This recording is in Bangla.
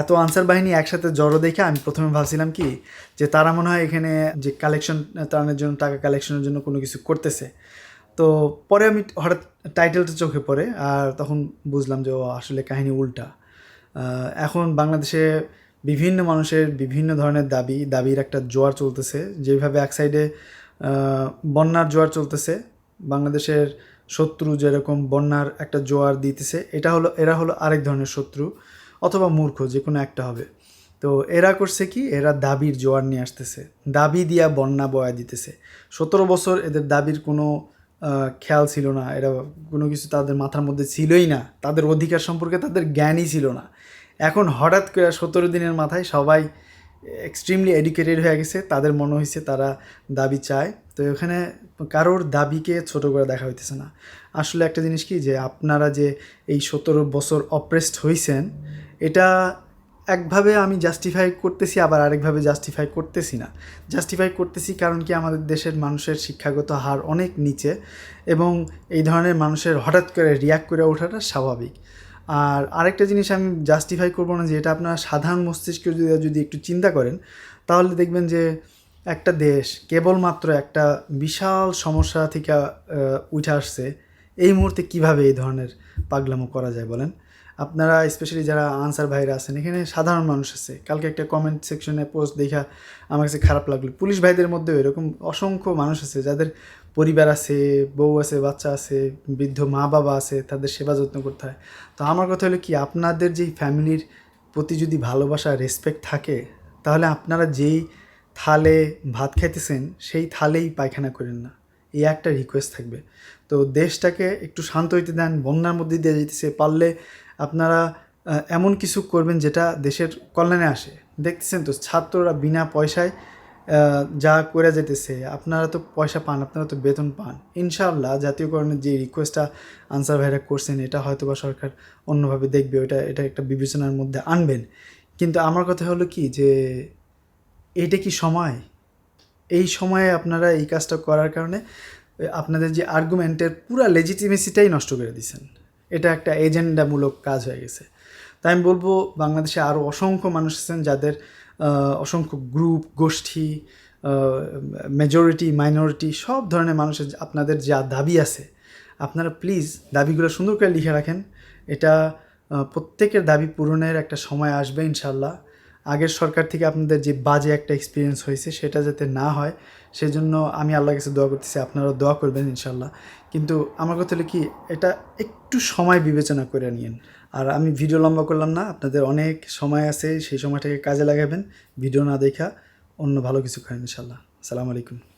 এত আনসার বাহিনী একসাথে জড়ো দেখে আমি প্রথমে ভাবছিলাম কি যে তারা মনে হয় এখানে যে কালেকশন তাড়ানোর জন্য, টাকা কালেকশনের জন্য কোনো কিছু করতেছে। তো পরে আমি হঠাৎ টাইটেলটা চোখে পড়ে আর তখন বুঝলাম যে, ও আসলে কাহিনী উল্টা। এখন বাংলাদেশে বিভিন্ন মানুষের বিভিন্ন ধরনের দাবি, দাবির একটা জোয়ার চলতেছে। যেভাবে এক সাইডে বন্যার জোয়ার চলতেছে, বাংলাদেশের শত্রু যেরকম বন্যার একটা জোয়ার দিতেছে, এটা হলো, এরা হলো আরেক ধরনের শত্রু। অথবা মূর্খ যে কোনো একটা হবে। তো এরা করছে কি? এরা দাবির জোয়ার নিয়ে আসতেছে। দাবি দিয়া বন্যা বয়া দিতেছে। সতেরো বছর এদের দাবির কোনো খেয়াল ছিল না। এরা কোনো কিছু তাদের মাথার মধ্যে ছিলই না। তাদের অধিকার সম্পর্কে তাদের জ্ঞানই ছিল না। এখন হঠাৎ করে সতেরো দিনের মাথায় সবাই এক্সট্রিমলি এডুকেটেড হয়ে গেছে। তাদের মনে হয়েছে তারা দাবি চায়। তো এখানে কারোর দাবিকে ছোট করে দেখা হইতেছে না। আসলে একটা জিনিস কি? যে আপনারা যে এই সতেরো বছর অপ্রেসড হয়েছেন এটা একভাবে আমি জাস্টিফাই করতেছি, আবার আরেকভাবে জাস্টিফাই করতেছি না। জাস্টিফাই করতেছি কারণ কি আমাদের দেশের মানুষের শিক্ষাগত হার অনেক নিচে এবং এই ধরনের মানুষের হঠাৎ করে রিয়াক্ট করে ওঠাটা স্বাভাবিক। আর আরেকটা জিনিস আমি জাস্টিফাই করব না যে এটা আপনারা সাধারণ মস্তিষ্কে যদি যদি একটু চিন্তা করেন, তাহলে দেখবেন যে একটা দেশ কেবলমাত্র একটা বিশাল সমস্যা থেকে উঠে আসছে এই মুহূর্তে কীভাবে এই ধরনের পাগলামো করা যায় বলেন? আপনারা স্পেশালি যারা আনসার ভাইরা আছেন, এখানে সাধারণ মানুষ আছে। কালকে একটা কমেন্ট সেকশনে পোস্ট দেখা আমার কাছে খারাপ লাগল। পুলিশ ভাইদের মধ্যেও এরকম অসংখ্য মানুষ আছে, যাদের পরিবার আছে, বউ আছে, বাচ্চা আছে, বৃদ্ধ মা বাবা আছে, তাদের সেবা যত্ন করতে হয়। তো আমার কথা হলো কি, আপনাদের যেই ফ্যামিলির প্রতি যদি ভালোবাসা রেসপেক্ট থাকে, তাহলে আপনারা যেই থালে ভাত খাইতেছেন, সেই থালেই পায়খানা করেন না। এই একটা রিকোয়েস্ট থাকবে। তো দেশটাকে একটু শান্ত হইতে দেন, বন্যার মধ্যে দিয়ে যেতেছে পারলে আপনারা এমন কিছু করবেন যেটা দেশের কল্যাণে আসে। দেখতেছেন তো, ছাত্ররা বিনা পয়সায় যা করে যেতেছে আপনারা তো পয়সা পান, আপনারা তো বেতন পান। ইনশাআল্লাহ জাতীয়করণের যে রিকোয়েস্টটা আনসার ভাইরা করছেন, এটা হয়তো বা সরকার অন্যভাবে দেখবে ওটা এটা একটা বিবেচনার মধ্যে আনবেন। কিন্তু আমার কথা হলো কি যে, এটা কি সময়? এই সময়ে আপনারা এই কাজটা করার কারণে আপনাদের যে আর্গুমেন্টের পুরা লেজিটিমেসিটাই নষ্ট করে দিচ্ছেন এটা একটা এজেন্ডামূলক কাজ হয়ে গেছে। তাই আমি বলব, বাংলাদেশে আরও অসংখ্য মানুষ আছেন যাদের অসংখ্য গ্রুপ গোষ্ঠী মেজরিটি মাইনরিটি সব ধরনের মানুষের আপনাদের যা দাবি আছে, আপনারা প্লিজ দাবিগুলো সুন্দর করে লিখে রাখেন। এটা প্রত্যেকের দাবি পূরণের একটা সময় আসবে ইনশাল্লাহ আগের সরকার থেকে আপনাদের যে বাজে একটা এক্সপিরিয়েন্স হয়েছে সেটা যাতে না হয় সেই জন্য আমি আল্লাহর কাছে দোয়া করতেছি, আপনারাও দোয়া করবেন ইনশাল্লাহ কিন্তু আমার কথা হলো কি, এটা একটু সময় বিবেচনা করে নিন আর আমি ভিডিও লম্বা করলাম না, আপনাদের অনেক সময় আছে, সেই সময়টাকে কাজে লাগাবেন ভিডিও না দেখা অন্য ভালো কিছু করেন ইনশাল্লাহ আসসালামু আলাইকুম।